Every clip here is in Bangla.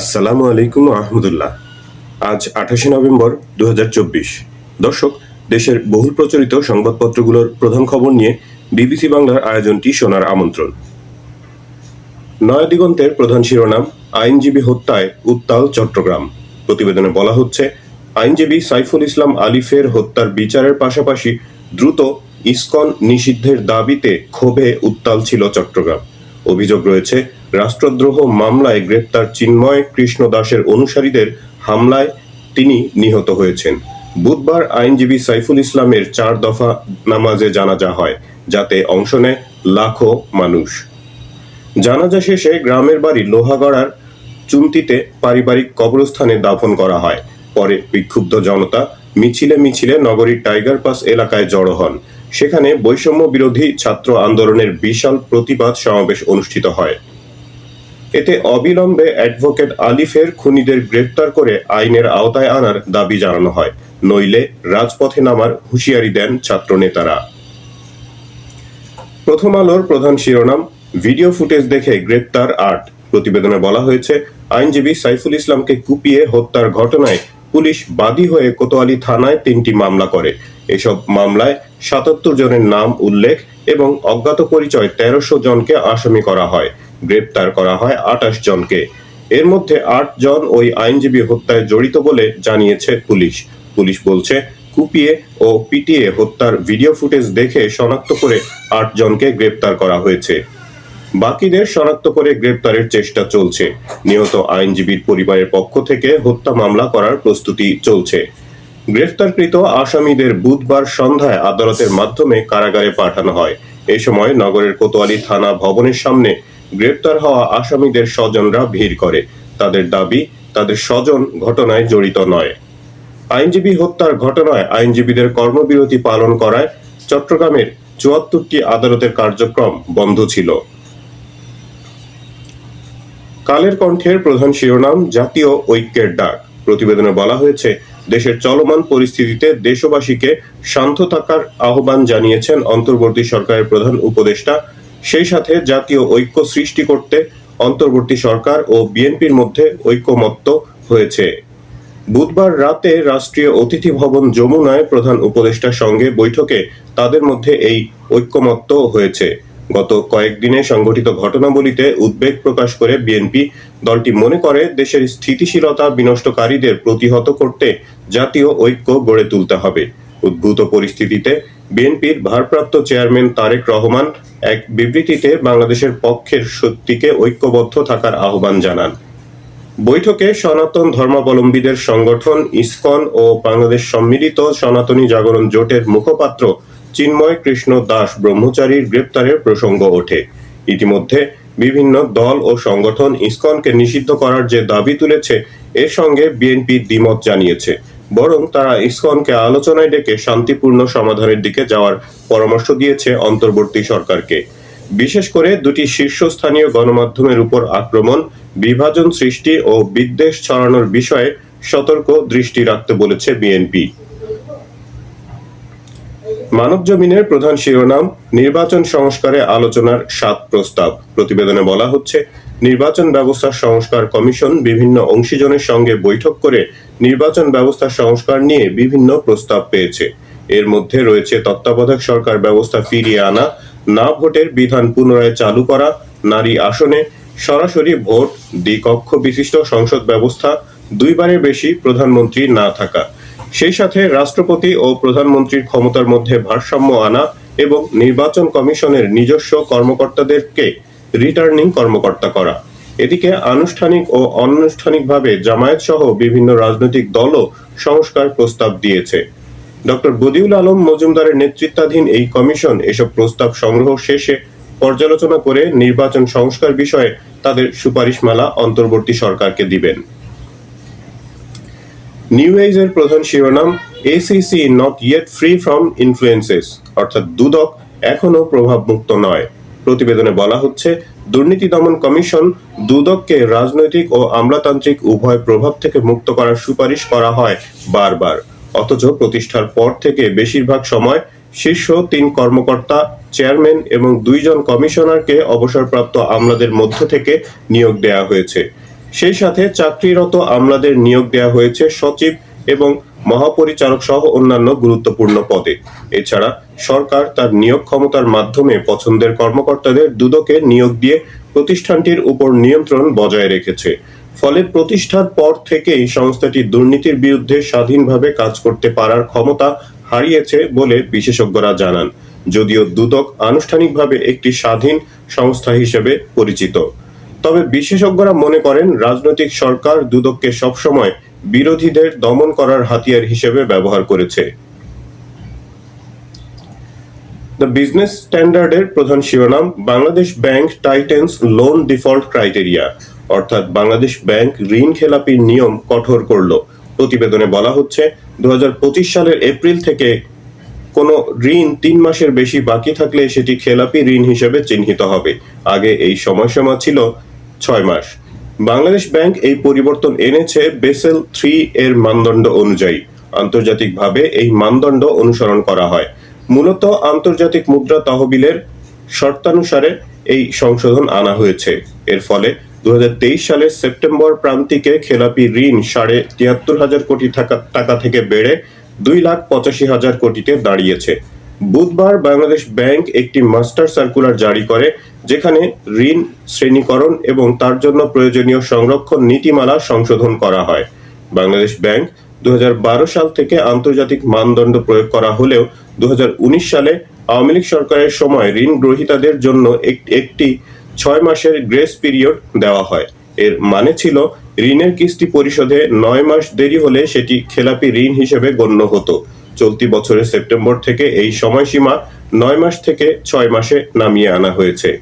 আসসালামু আলাইকুম আহমদুল্লাহ। আজ আঠাশে নভেম্বর দু হাজার চব্বিশ। দর্শক, দেশের বহুল প্রচলিত সংবাদপত্রগুলোর প্রধান খবর নিয়ে বিবিসি বাংলার আয়োজনটি শোনার আমন্ত্রণ। নয়াদিগন্তের প্রধান শিরোনাম, আইনজীবী হত্যায় উত্তাল চট্টগ্রাম। প্রতিবেদনে বলা হচ্ছে, আইনজীবী সাইফুল ইসলাম আলিফের হত্যার বিচারের পাশাপাশি দ্রুত ইসকন নিষিদ্ধের দাবিতে ক্ষোভে উত্তাল ছিল চট্টগ্রাম। অভিযোগ রয়েছে, রাষ্ট্রদ্রোহ মামলায় গ্রেপ্তার চিন্ময় কৃষ্ণ দাসের অনুসারীদের হামলায় তিনি নিহত হয়েছেন। বুধবার আইনজীবী সাইফুল ইসলামের চার দফা নামাজে জানাজা হয়, যাতে অংশ নেয় লাখো মানুষ। জানাজা শেষে গ্রামের বাড়ি লোহাগড়ার চুমতিতে পারিবারিক কবরস্থানে দাফন করা হয়। পরে বিক্ষুব্ধ জনতা মিছিলে মিছিলে নগরীর টাইগার পাস এলাকায় জড়ো হন। সেখানে বৈষম্য বিরোধী ছাত্র আন্দোলনের বিশাল প্রতিবাদ সমাবেশ অনুষ্ঠিত হয়। এতে অবিলম্বে অ্যাডভোকেট আলিফের খুনিদের গ্রেফতার করে আইনের আওতায় আনার দাবি জানানো হয়। নইলে রাজপথে নামার হুঁশিয়ারি দেন ছাত্র নেতারা প্রথম আলোর প্রধান শিরোনাম, ভিডিও ফুটেজ দেখে গ্রেপ্তার আট। প্রতিবেদনে বলা হয়েছে, আইনজীবী সাইফুল ইসলামকে কুপিয়ে হত্যার ঘটনায় পুলিশ বাদী হয়ে কোতোয়ালি থানায় তিনটি মামলা করে। এসব মামলায় সাতাত্তর জনের নাম উল্লেখ এবং অজ্ঞাত পরিচয় তেরোশো জনকে আসামি করা হয়। গ্রেপ্তার করা হয় আটাশ জনকে। এর মধ্যে আট জন ওই আইনজীবী হত্যায় জড়িত বলে জানিয়েছে পুলিশ। পুলিশ বলছে, কুপিয়ে ও পিটিয়ে হত্যার ভিডিও ফুটেজ দেখে শনাক্ত করে আট জনকে গ্রেপ্তার করা হয়েছে। বাকিদের শনাক্ত করে গ্রেপ্তারের চেষ্টা চলছে। নিহত আইনজীবীর পরিবারের পক্ষ থেকে হত্যা মামলা করার প্রস্তুতি চলছে। গ্রেফতারকৃত আসামিদের বুধবার সন্ধ্যায় আদালতের মাধ্যমে কারাগারে পাঠানো হয়। এ সময় নগরের কোতোয়ালি থানা ভবনের সামনে গ্রেপ্তার হওয়া আসামিদের স্বজনরা ভিড় করে। তাদের দাবি, তাদের স্বজন ঘটনায় জড়িত নয়। আইনজীবী হত্যার ঘটনায় আইনজীবীদের কর্মবিরতি পালন করায় চট্টগ্রামের চুয়াত্তরটি আদালতের কার্যক্রম বন্ধ ছিল। কালের কণ্ঠের প্রধান শিরোনাম, জাতীয় ঐক্যের ডাক। প্রতিবেদনে বলা হয়েছে দেশের চলমান পরিস্থিতিতে দেশবাসীকে শান্ত থাকার আহ্বান জানিয়েছেন অন্তর্বর্তী সরকারের প্রধান উপদেষ্টা। সেই সাথে জাতীয় ঐক্য সৃষ্টি করতে অন্তর্বর্তী সরকার ও বিএনপির মধ্যে ঐক্যমত্য হয়েছে। বুধবার রাতে রাষ্ট্রীয় অতিথি ভবন যমুনায় প্রধান উপদেষ্টার সঙ্গে বৈঠকে তাদের মধ্যে এই ঐক্যমত্য হয়েছে। গত কয়েকদিনে সংঘটিত ঘটনাবলিতে উদ্বেগ প্রকাশ করে বিএনপি। দলটি মনে করে দেশের স্থিতিশীলতা বিনষ্টকারীদের প্রতিহত করতে জাতীয় ঐক্য গড়ে তুলতে হবে। উদ্ভূত পরিস্থিতিতে বিএনপির ভারপ্রাপ্ত চেয়ারম্যান তারেক রহমান এক বিবৃতিতে বাংলাদেশের পক্ষের সত্যিকে ঐক্যবদ্ধ থাকার আহ্বান জানান। বৈঠকে সনাতন ধর্মাবলম্বীদের সংগঠন, ইসকন ও বাংলাদেশ সম্মিলিত সনাতনী জাগরণ জোটের মুখপাত্র চিন্ময় কৃষ্ণ দাস ব্রহ্মচারীর গ্রেপ্তারের প্রসঙ্গ ওঠে। ইতিমধ্যে বিভিন্ন দল ও সংগঠন ইসকনকে নিষিদ্ধ করার যে দাবি তুলেছে, এর সঙ্গে বিএনপি দ্বিমত জানিয়েছে। বরং তারা ইসকনকে আলোচনায় ডেকে শান্তিপূর্ণ সমাধানের দিকে যাওয়ার পরামর্শ দিয়েছে অন্তর্বর্তী সরকারকে। বিশেষ করে দুটি শীর্ষস্থানীয় গণমাধ্যমের উপর আক্রমণ, বিভাজন সৃষ্টি ও বিদ্বেষ ছড়ানোর বিষয়ে সতর্ক দৃষ্টি রাখতে বলেছে বিএনপি মানব জমিনের প্রধান শিরোনাম, নির্বাচন সংস্কারে আলোচনার সাত প্রস্তাব। প্রতিবেদনে বলা হচ্ছে, নির্বাচন ব্যবস্থা সংস্কার কমিশন বিভিন্ন অংশীজনের সঙ্গে বৈঠক করে নির্বাচন ব্যবস্থা সংস্কার নিয়ে বিভিন্ন প্রস্তাব পেয়েছে। এর মধ্যে রয়েছে তত্ত্বাবধায়ক সরকার ব্যবস্থা ফিরিয়ে আনা, না ভোটের বিধান পুনরায় চালু করা, নারী আসনে, সরাসরি ভোট দ্বিকক্ষ বিশিষ্ট সংসদ ব্যবস্থা, দুইবারের বেশি প্রধানমন্ত্রী না থাকা। সেই সাথে রাষ্ট্রপতি ও প্রধানমন্ত্রীর ক্ষমতার মধ্যে ভারসাম্য আনা এবং নির্বাচন কমিশনের নিজস্ব কর্মকর্তাদেরকে রিটার্নিং কর্মকর্তা করা। এদিকে আনুষ্ঠানিক ও অনানুষ্ঠানিকভাবে জামায়াত সহ বিভিন্ন রাজনৈতিক দলও সংস্কার প্রস্তাব দিয়েছে। ডক্টর বদিউল আলম মজুমদারের নেতৃত্বাধীন এই কমিশন এসব প্রস্তাব সংগ্রহ শেষে পর্যালোচনা করে নির্বাচন সংস্কার বিষয়ে তাদের সুপারিশমালা অন্তর্বর্তী সরকারকে দিবেন। নিউ এজের প্রধান শিরোনাম ACC not yet free from influences অর্থাৎ দুদক এখনও প্রভাবমুক্ত নয়। প্রতিবেদনে বলা হচ্ছে, দুর্নীতি দমন কমিশন দুদককে রাজনৈতিক ও আমলাতান্ত্রিক উভয় প্রভাব থেকে মুক্ত করার সুপারিশ করা হয় বারবার। অথচ প্রতিষ্ঠার পর থেকে বেশিরভাগ সময় শীর্ষ তিন কর্মকর্তা, চেয়ারম্যান এবং দুইজন কমিশনারকে অবসরপ্রাপ্ত আমলাদের মধ্য থেকে নিয়োগ দেওয়া হয়েছে। সেই সাথে চাকরিরত আমলাদের নিয়োগ দেওয়া হয়েছে সচিব এবং মহাপরিচালক সহ অন্যান্য গুরুত্বপূর্ণ পদে। এছাড়া সরকার তার নিয়োগ ক্ষমতার মাধ্যমে পছন্দের কর্মকর্তাদের দুদকে নিয়োগ দিয়ে প্রতিষ্ঠানটির উপর নিয়ন্ত্রণ বজায় রেখেছে। ফলে প্রতিষ্ঠার পর থেকেই সংস্থাটি দুর্নীতির বিরুদ্ধে স্বাধীনভাবে কাজ করতে পারার ক্ষমতা হারিয়েছে বলে বিশেষজ্ঞরা জানান। যদিও দুদক আনুষ্ঠানিকভাবে একটি স্বাধীন সংস্থা হিসেবে পরিচিত। তবে বিশেষজ্ঞরা মনে করেন, রাজনৈতিক সরকার দুদককে সবসময় বিরোধীদের দমন করার হাতিয়ার হিসেবে ব্যবহার করেছে। দ্য বিজনেস স্ট্যান্ডার্ডের প্রধান শিরোনাম, Bangladesh bank tightens loan default criteria, অর্থাৎ বাংলাদেশ ব্যাংক ঋণ খেলাপির নিয়ম কঠোর করল। প্রতিবেদনে বলা হচ্ছে দু হাজার পঁচিশ সালের এপ্রিল থেকে কোনো ঋণ তিন মাসের বেশি বাকি থাকলে সেটি খেলাপি ঋণ হিসেবে চিহ্নিত হবে। আগে এই সময়সীমা ছিল ছয় মাস। বাংলাদেশ ব্যাংক এই পরিবর্তন এনেছে বেসেল থ্রি এর মানদণ্ড অনুযায়ী। আন্তর্জাতিকভাবে এই মানদণ্ড অনুসরণ করা হয়। মূলত আন্তর্জাতিক মুদ্রা তহবিলের শর্তানুসারে এই সংশোধন আনা হয়েছে। এর ফলে দু সালের সেপ্টেম্বর প্রান্তিকে খেলাপি ঋণ সাড়ে তিয়াত্তর হাজার কোটি টাকা থেকে বেড়ে দুই লাখ পঁচাশি হাজার কোটিতে দাঁড়িয়েছে। বুধবার বাংলাদেশ ব্যাংক একটি মাস্টার সার্কুলার জারি করে, যেখানে ঋণ শ্রেণীকরণ এবং তার জন্য প্রয়োজনীয় সংরক্ষণ নীতিমালা সংশোধন করা হয়। বাংলাদেশ ব্যাংক দু হাজার বারো সাল থেকে আন্তর্জাতিক মানদণ্ড প্রয়োগ করা হলেও দুই হাজার উনিশ সালে আওয়ামী লীগ সরকারের সময় ঋণ গ্রহীতাদের জন্য এক- একটি ছয় মাসের গ্রেস পিরিয়ড দেওয়া হয়। এর মানে ছিল ঋণের কিস্তি পরিশোধে নয় মাস দেরি হলে সেটি খেলাপি ঋণ হিসেবে গণ্য হতো। চলতি বছরের সেপ্টেম্বর থেকে এই সময়সীমা নয় মাস থেকে ছয় মাসে নামিয়ে আনা হয়েছে।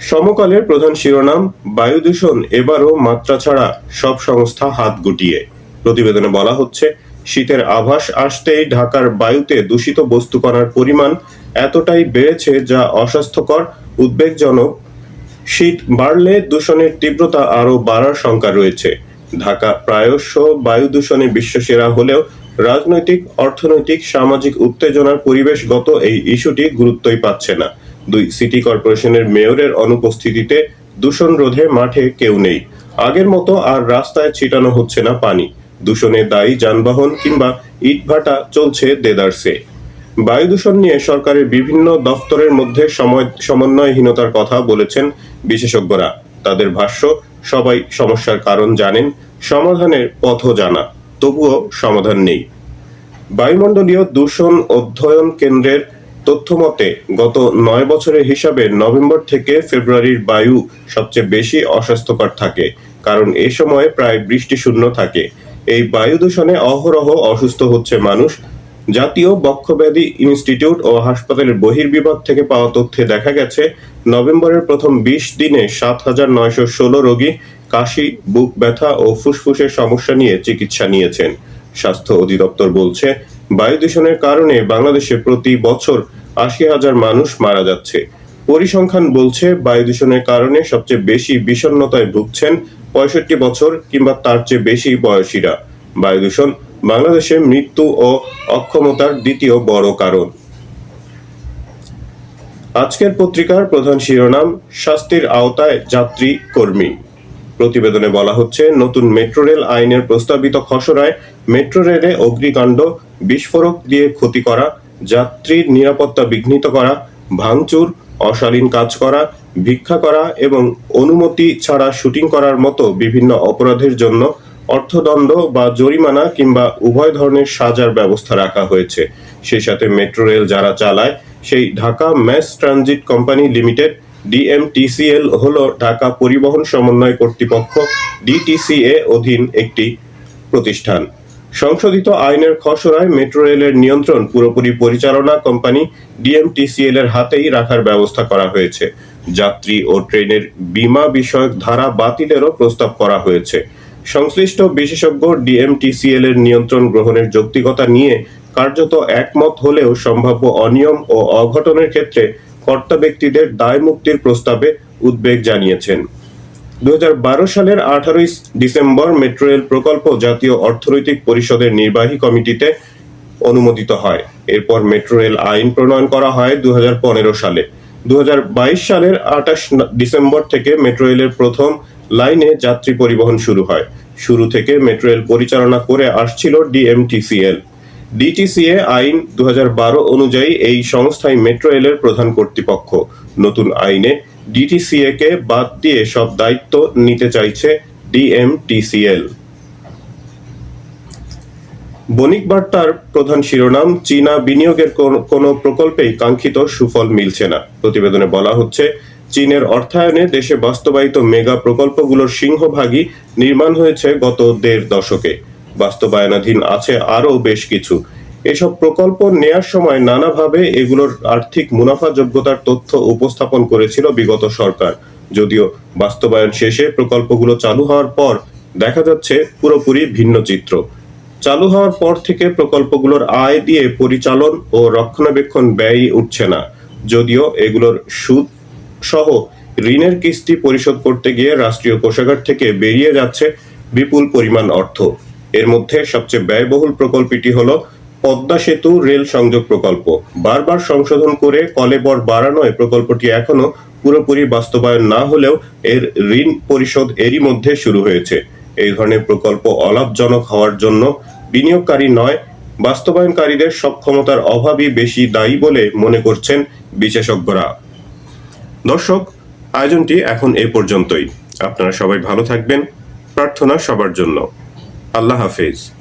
সমকালের প্রধান শিরোনাম, বায়ু দূষণ এবারও মাত্রা ছাড়া সব সংস্থা হাত গুটিয়ে। প্রতিবেদনে বলা হচ্ছে, শীতের আভাস আসতেই ঢাকার বায়ুতে দূষিত বস্তুকণার পরিমাণ এতটাই বেড়েছে যা অস্বাস্থ্যকর, উদ্বেগজনক। শীত বাড়লে দূষণের তীব্রতা আরও বাড়ার শঙ্কা রয়েছে। ঢাকা প্রায়শ বায়ু দূষণে বিশ্বসেরা হলেও রাজনৈতিক, অর্থনৈতিক, সামাজিক উত্তেজনার পরিবেশগত এই ইস্যুটি গুরুত্বই পাচ্ছে না। দুই, সিটি কর্পোরেশনের মেয়রের অনুপস্থিতিতে দূষণ রোধে মাঠে কেউ নেই। আগের মতো আর রাস্তায় ছিটানো হচ্ছে না পানি। দূষণে দায়ী যানবাহন কিংবা ইটভাটা চলছে দেদারসে। বায়ু দূষণ নিয়ে সরকারের বিভিন্ন দফতরের মধ্যে সময় সমন্বয়হীনতার কথা বলেছেন বিশেষজ্ঞরা। তাদের ভাষ্য, সবাই সমস্যার কারণ জানেন, সমাধানের পথও জানা, তবুও সমাধান নেই। বায়ুমণ্ডলীয় দূষণ অধ্যয়ন কেন্দ্রের তথ্যমতে, গত নয় বছরের হিসাবে নভেম্বর থেকে ফেব্রুয়ারির বায়ু সবচেয়ে বেশি অস্বাস্থ্যকর থাকে, কারণ এ সময় প্রায় বৃষ্টি শূন্য থাকে। এই বায়ু দূষণে অহরহ অসুস্থ হচ্ছে মানুষ জাতীয় বক্ষব্যাধি ইনস্টিটিউট ও হাসপাতালের বহির্বিভাগ থেকে পাওয়া তথ্যে দেখা গেছে, নভেম্বরের প্রথম বিশ দিনে সাত হাজার নয়শো ষোলো রোগী কাশি, বুক ব্যথা ও ফুসফুসের সমস্যা নিয়ে চিকিৎসা নিয়েছেন। স্বাস্থ্য অধিদপ্তর বলছে বায়ু দূষণের কারণে বাংলাদেশে প্রতি বছর আশি হাজার মানুষ মারা যাচ্ছে। পরিসংখ্যান বলছে বায়ু দূষণের কারণে সবচেয়ে বেশি বিষণ্ণতায় ভুগছেন পঁয়ষট্টি বছর কিংবা তার চেয়ে বেশি বয়সীরা। বায়ু দূষণ বাংলাদেশে মৃত্যু ও অক্ষমতার দ্বিতীয় বড় কারণ। আজকের পত্রিকার প্রধান শিরোনাম, শাস্তির আওতায় যাত্রী, কর্মী। প্রতিবেদনে বলা হচ্ছে, নতুন মেট্রো রেল আইনের প্রস্তাবিত খসড়ায় মেট্রো রেলে অগ্নিকাণ্ড, বিস্ফোরক দিয়ে ক্ষতি করা, যাত্রীর নিরাপত্তা বিঘ্নিত করা, ভাঙচুর, অশালীন কাজ করা, ভিক্ষা করা এবং অনুমতি ছাড়া শুটিং করার মতো বিভিন্ন অপরাধের জন্য অর্থদণ্ড বা জরিমানা কিংবা উভয় ধরনের সাজার ব্যবস্থা রাখা হয়েছে। সেই সাথে মেট্রো রেল যারা চালায়, সেই Dhaka mass transit company limited, DMTCL হলো ঢাকা পরিবহন সমন্বয় কর্তৃপক্ষ, ডিটিসিএ অধীন একটি প্রতিষ্ঠান। সংশোধিত আইনের খসড়ায় মেট্রো রেলের নিয়ন্ত্রণ পুরোপুরি পরিচালনা কোম্পানি ডিএমটিসিএল এর হাতেই রাখার ব্যবস্থা করা হয়েছে। যাত্রী ও ট্রেনের বীমা বিষয়ক ধারা বাতিলেরও প্রস্তাব করা হয়েছে। সংশ্লিষ্ট বিশেষজ্ঞ ডিএমটিসিএল এর নিয়ন্ত্রণ গ্রহণের যৌক্তিকতা নিয়ে কার্যত একমত হলেও সম্ভাব্য অনিয়ম ও অঘটনের ক্ষেত্রে কর্তা ব্যক্তিদের দায় মুক্তির প্রস্তাবে উদ্বেগ জানিয়েছেন। দুহাজার বারো সালের আঠারোই ডিসেম্বর মেট্রো রেল প্রকল্প জাতীয় অর্থনৈতিক পরিষদের নির্বাহী কমিটিতে অনুমোদিত হয়। এরপর মেট্রো রেল আইন প্রণয়ন করা হয় দু হাজার পনেরো সালে। দু হাজার বাইশ সালের আঠাশ ডিসেম্বর থেকে মেট্রো রেলের প্রথম লাইনে যাত্রী পরিবহন শুরু হয়। শুরু থেকে মেট্রো রেল পরিচালনা করে আসছিল ডিএমটিসিএল। ডিটিসিএ আইন দু অনুযায়ী এই সংস্থাই মেট্রো রেলের প্রধান কর্তৃপক্ষ। নতুন আইনে ডিটিসিএ কে বাদ দিয়ে সব দায়িত্ব নিতে চাইছে ডিএমটিসিএল। বণিক বার্তার প্রধান শিরোনাম, চীনা বিনিয়োগের কোনো প্রকল্পেই কাঙ্ক্ষিত সুফল মিলছে না। প্রতিবেদনে বলা হচ্ছে চীনের অর্থায়নে দেশে বাস্তবায়িত মেগা প্রকল্পগুলোর সিংহভাগই নির্মাণ হয়েছে গত দেড় দশকে। বাস্তবায়নাধীন আছে আরও বেশ কিছু। এসব প্রকল্প নেয়ার সময় নানাভাবে এগুলোর আর্থিক মুনাফা যোগ্যতার তথ্য উপস্থাপন করেছিল বিগত সরকার। যদিও বাস্তবায়ন শেষে প্রকল্পগুলো চালু হওয়ার পর দেখা যাচ্ছে পুরোপুরি ভিন্ন চিত্র। চালু হওয়ার পর থেকে প্রকল্পগুলোর আয় দিয়ে পরিচালন ও রক্ষণাবেক্ষণ ব্যয় উঠছে না। যদিও এগুলোর সুদ সহ ঋণের কিস্তি পরিশোধ করতে গিয়ে রাষ্ট্রীয় কোষাগার থেকে বেরিয়ে যাচ্ছে বিপুল পরিমাণ অর্থ। এর মধ্যে সবচেয়ে ব্যয়বহুল প্রকল্পটি হল পদ্মা সেতু রেল সংযোগ প্রকল্প। বারবার সংশোধন করে কলেবর বাড়ানোয় প্রকল্পটি এখনও পুরোপুরি বাস্তবায়ন না হলেও এর ঋণ পরিশোধ এরই মধ্যে শুরু হয়েছে। এই ধরনের প্রকল্প অলাভজনক হওয়ার জন্য বিনিয়োগকারী নয়, বাস্তবায়নকারীদের সক্ষমতার অভাবই বেশি দায়ী বলে মনে করছেন বিশেষজ্ঞরা। দর্শক আয়োজনটি এখন এ পর্যন্তই। আপনারা সবাই ভালো থাকবেন। প্রার্থনা সবার জন্য। আল্লাহ হাফেজ।